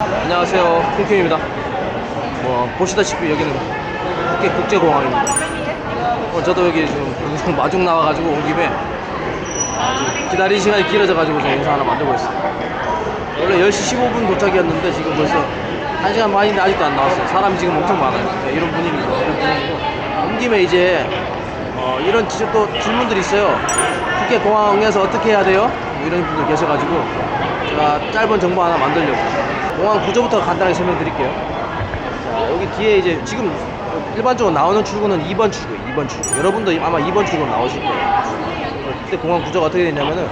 안녕하세요. 핑핑입니다. 뭐 보시다시피 여기는 국제 국제공항입니다. 어, 저도 여기 지금 방송 마중 나와가지고 온 김에 기다리는 시간이 길어져가지고 제가 영상 하나 만들고 있어요 원래 10시 15분 도착이었는데 지금 벌써 1시간 반인데 아직도 안 나왔어요. 사람이 지금 엄청 많아요. 네, 이런 분위기입니다. 이런 분위기고. 온 김에 이제 어, 이런 지- 또 질문들이 있어요. 국제공항에서 어떻게 해야 돼요? 뭐 이런 분들 계셔가지고 제가 짧은 정보 하나 만들려고 공항 구조부터 간단하게 설명드릴게요. 자 여기 뒤에 이제 지금 일반적으로 나오는 출구는 2번 출구 2번 출구. 여러분도 아마 2번 출구 나오실 거예요. 어, 그때 공항 구조가 어떻게 되냐면은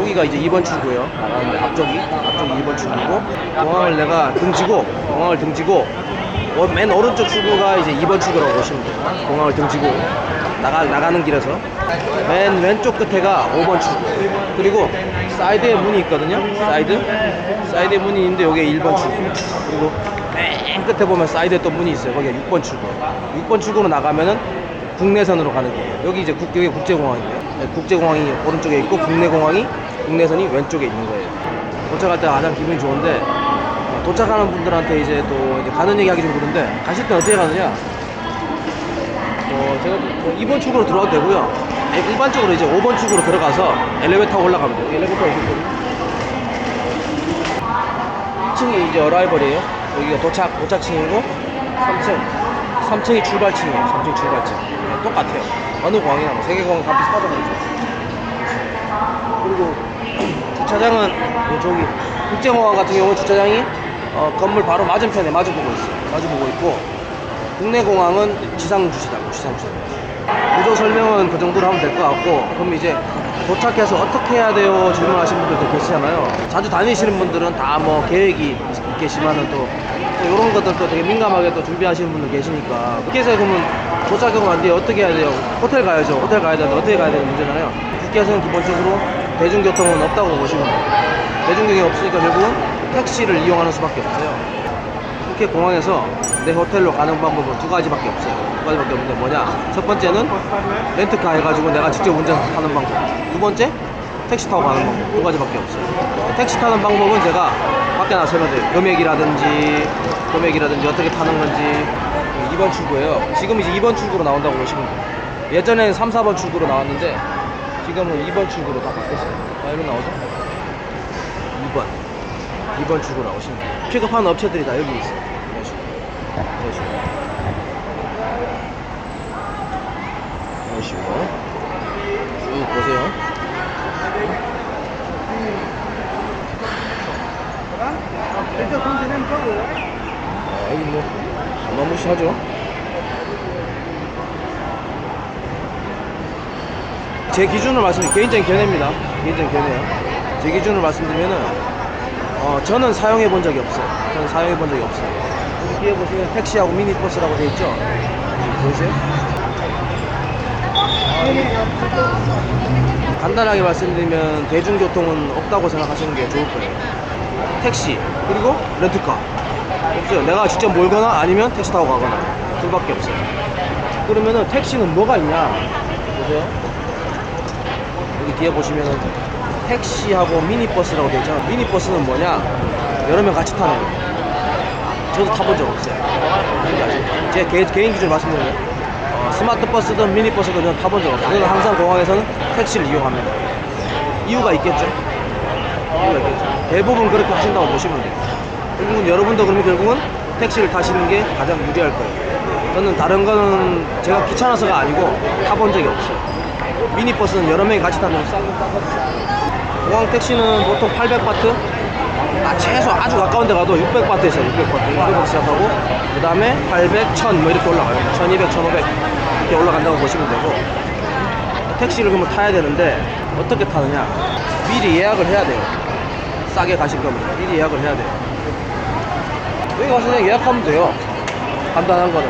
여기가 이제 2번 출구예요. 나가는데 앞쪽이 앞쪽이 2번 출구고 공항을 내가 등지고 공항을 등지고 어, 맨 오른쪽 출구가 이제 2번 출구라고 보시면 돼요. 공항을 등지고 나가, 나가는 길에서 맨 왼쪽 끝에가 5번 출구. 그리고 사이드에 문이 있거든요. 사이드 사이드에 문이 있는데 여기에 1번 출구. 그리고 맨 끝에 보면 사이드에 또 문이 있어요. 거기가 6번 출구. 6번 출구로 나가면은 국내선으로 가는 거예요. 여기 이제 국, 여기 국제공항이에요. 네, 국제공항이 오른쪽에 있고 국내공항이 국내선이 왼쪽에 있는 거예요. 도착할 때 가장 기분이 좋은데 어, 도착하는 분들한테 이제 또 이제 가는 얘기 하기 좀 그런데 가실 때 어떻게 가느냐? 어, 제가 뭐 2번 출구로 들어가도 되고요. 네, 일반적으로 이제 5번 출구로 들어가서 엘리베이터 타고 올라가면 돼요. 엘리베이터 여기 있거든요. 2층이 이제 어라이벌이에요. 여기가 도착, 도착층이고 3층. 3층이 출발층이에요. 3층 출발층. 네, 똑같아요. 어느 공항이나 뭐 세계공항 다 비슷하다고 그러죠. 그리고 주차장은 뭐 저기 국제공항 같은 경우는 주차장이 어, 건물 바로 맞은편에 마주보고 있어요. 마주보고 있고 국내 공항은 지상 주차장, 지상 주차장. 구조 설명은 그 정도로 하면 될 것 같고, 그럼 이제 도착해서 어떻게 해야 돼요? 질문하시는 분들도 계시잖아요. 자주 다니시는 분들은 다 뭐 계획이 계시면은 또, 또 이런 것들도 되게 민감하게 또 준비하시는 분들 계시니까. 국회에서 그러면 도착하고 난 뒤에 어떻게 해야 돼요? 호텔 가야죠. 호텔 가야 되는데 어떻게 가야 되는 문제잖아요. 국회에서는 기본적으로 대중교통은 없다고 보시면 돼요. 대중교통이 없으니까 결국은 택시를 이용하는 수밖에 없어요. 국회 공항에서 내 호텔로 가는 방법은 두 가지밖에 없어요. 두 가지밖에 없는데 뭐냐? 첫 번째는 렌트카 해가지고 내가 직접 운전하는 방법. 두 번째 택시 타고 가는 방법. 두 가지밖에 없어요. 택시 타는 방법은 제가 밖에 나서 설명드려요. 금액이라든지 금액이라든지 어떻게 타는 건지 2번 출구예요. 지금 이제 2번 출구로 나온다고 보시면 돼요. 예전에는 3, 4번 출구로 나왔는데 지금은 2번 출구로 다 바뀌었어요. 아, 이로 나오죠? 2번. 2번 출구 나오시면 돼요. 픽업하는 업체들이 다 여기 있어요. 이런 식으로. 쭉 보세요. 아, 여기 뭐, 어마무시하죠? 제 기준으로 말씀드리면 개인적인 견해입니다. 개인적인 견해요. 제 기준으로 말씀드리면은 어, 저는 사용해 본 적이 없어요. 저는 사용해 본 적이 없어요. 뒤에 보시면 택시하고 미니버스라고 되어 있죠? 보이세요? 간단하게 말씀드리면 대중교통은 없다고 생각하시는 게 좋을 거예요. 택시 그리고 렌트카 없어요. 내가 직접 몰거나 아니면 택시 타고 가거나 둘밖에 없어요. 그러면은 택시는 뭐가 있냐? 보세요. 여기 뒤에 보시면은 택시하고 미니버스라고 되어 있잖아요. 미니버스는 뭐냐? 여러 명 같이 타는 거. 저도 타본 적 없어요. 제 개, 개인 기준 말씀드리면 어, 스마트 버스든 미니버스든 저는 타본 적 없어요. 저는 항상 공항에서는 택시를 이용합니다. 이유가 있겠죠? 이유가 있겠죠. 대부분 그렇게 하신다고 보시면 돼요. 결국은 여러분도 그러면 결국은 택시를 타시는 게 가장 유리할 거예요. 저는 다른 거는 제가 귀찮아서가 아니고 타본 적이 없어요. 미니버스는 여러 명이 같이 타면 싸고 공항 택시는 보통 800바트 아, 최소 아주 가까운 데 가도 600바트 있어요 600바트 600바트 시작하고 그 다음에 800, 1000 뭐 이렇게 올라가요. 1200, 1500 이렇게 올라간다고 보시면 되고 택시를 그러면 타야 되는데 어떻게 타느냐? 미리 예약을 해야 돼요. 싸게 가실 거면 미리 예약을 해야 돼요. 여기 가서 그냥 예약하면 돼요. 간단한 거는.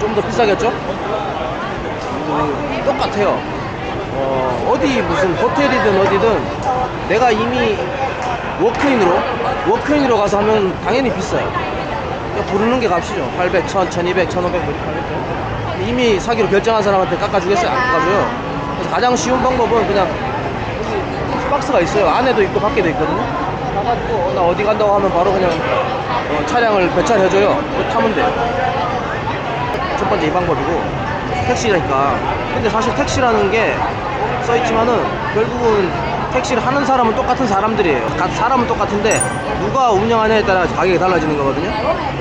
좀 더 비싸겠죠? 음, 똑같아요. 어, 어디 무슨 호텔이든 어디든 내가 이미 워크인으로 워크인으로 가서 하면 당연히 비싸요. 부르는 게 값이죠. 800, 1000, 1200, 1500뭐 이렇게 하겠죠. 이미 사기로 결정한 사람한테 깎아주겠어요? 안 깎아줘요. 그래서 가장 쉬운 방법은 그냥 박스가 있어요. 안에도 있고 밖에도 있거든요. 가가지고 어, 나 어디 간다고 하면 바로 그냥 어, 차량을 배차해줘요. 타면 돼. 첫 번째 이 방법이고 택시라니까. 근데 사실 택시라는 게 써있지만은 결국은 택시를 하는 사람은 똑같은 사람들이에요. 가- 사람은 똑같은데 누가 운영하냐에 따라 가격이 달라지는 거거든요.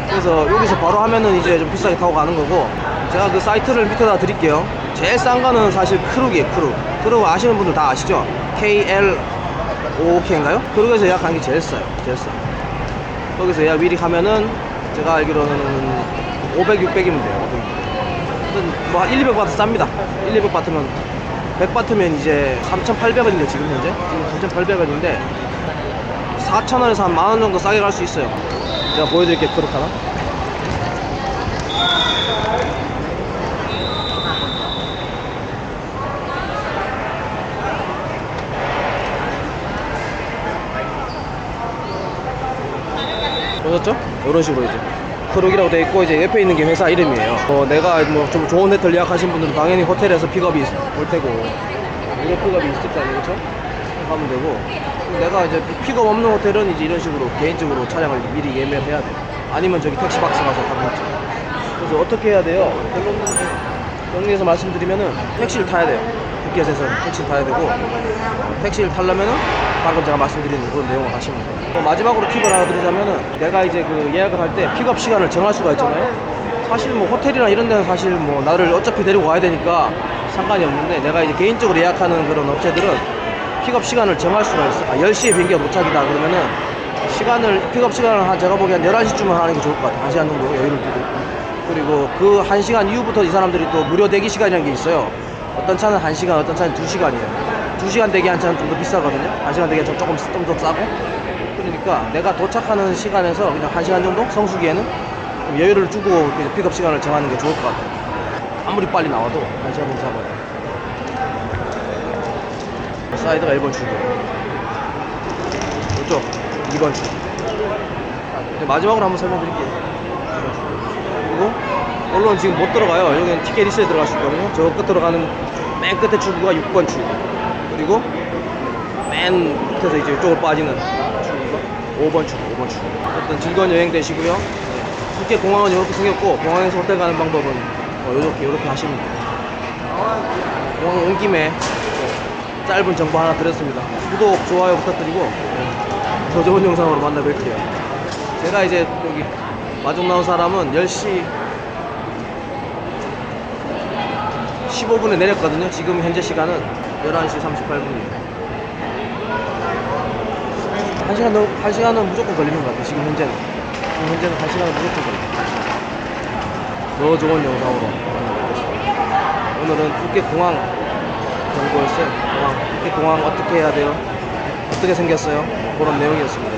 그래서 여기서 바로 하면은 이제 좀 비싸게 타고 가는 거고 제가 그 사이트를 밑에다 드릴게요. 제일 싼 거는 사실 크룩이에요. 크룩. 크룩 아시는 분들 다 아시죠? KL OK인가요? 크룩에서 예약하는 게 제일 싸요. 제일 싸. 거기서 예약 미리 하면은 제가 알기로는 500, 600이면 돼요. 500, 600. 뭐한 1, 200 바트 쌉니다. 1, 200 바트면 100 바트면 이제 3,800원인데 지금 현재 지금 3,800원인데 4,000원에서 한 만원 정도 싸게 갈 수 있어요. 제가 보여드릴게요. 크룩 하나. 보셨죠? 이런 식으로 이제 크룩이라고 돼 있고 이제 옆에 있는 게 회사 이름이에요. 어, 내가 뭐 좀 좋은 호텔 예약하신 분들은 당연히 호텔에서 픽업이 있- 올 테고 이거 픽업이 있을 거 그렇죠? 하면 되고 내가 이제 피- 픽업 없는 호텔은 이제 이런 식으로 개인적으로 차량을 미리 예매를 해야 돼. 아니면 저기 택시 박스 가서 하는 거죠. 그래서 어떻게 해야 돼요? 결론 정리해서 말씀드리면은 택시를 타야 돼요. 푸켓에서 택시를 타야 되고 어, 택시를 타려면은 방금 제가 말씀드린 그런 내용을 하시면 돼요. 또 마지막으로 팁을 하나 드리자면은 내가 이제 그 예약을 할 때 픽업 시간을 정할 수가 있잖아요. 사실 뭐 호텔이나 이런 데는 사실 뭐 나를 어차피 데리고 가야 되니까 상관이 없는데 내가 이제 개인적으로 예약하는 그런 업체들은 픽업 시간을 정할 수가 있어. 아, 10시에 비행기가 도착이다 그러면은 시간을 픽업 시간을 한 제가 보기엔 11시쯤은 하는 게 좋을 것 같아요. 1시간 정도 여유를 두고. 그리고 그 1시간 이후부터 이 사람들이 또 무료 대기 시간이라는 게 있어요. 어떤 차는 1시간, 어떤 차는 2시간이에요. 2시간 대기한 차는 좀 더 비싸거든요. 1시간 대기한 차는 조금 좀 더 싸고. 그러니까 내가 도착하는 시간에서 그냥 1시간 정도 성수기에는 좀 여유를 이렇게 픽업 시간을 정하는 게 좋을 것 같아요. 아무리 빨리 나와도 1시간 정도 잡아요. 사이드가 1번 출구. 이쪽 2번 출구. 이제 마지막으로 한번 설명드릴게요. 그리고 물론 지금 못 들어가요. 여기는 티켓 리스트에 들어갈 수 있거든요. 저 끝으로 가는 맨 끝에 출구가 6번 출구. 그리고 맨 밑에서 이제 이쪽으로 빠지는 출구가 5번 출구, 5번 출구. 어떤 즐거운 여행 되시고요. 네. 푸켓 공항은 이렇게 생겼고 공항에서 호텔 가는 방법은 뭐 이렇게 이렇게 하시면 돼요. 공항 온 김에 또 짧은 정보 하나 드렸습니다. 구독, 좋아요 부탁드리고 네. 더 좋은 영상으로 만나 뵐게요. 제가 이제 여기 마중 나온 사람은 10시 15분에 내렸거든요. 지금 현재 시간은 11시 38분이에요. 한 시간 더, 한 시간은 무조건 걸리는 것 같아요. 지금 현재는. 지금 현재는 한 시간은 무조건 걸립니다. 더 좋은 영상으로. 오늘은 푸켓 공항 정보였어요. 공항, 푸켓 공항 어떻게 해야 돼요? 어떻게 생겼어요? 그런 내용이었습니다.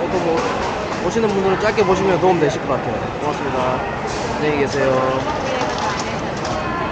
또 뭐, 보시는 분들은 짧게 보시면 도움 되실 것 같아요. 고맙습니다. 안녕히 계세요.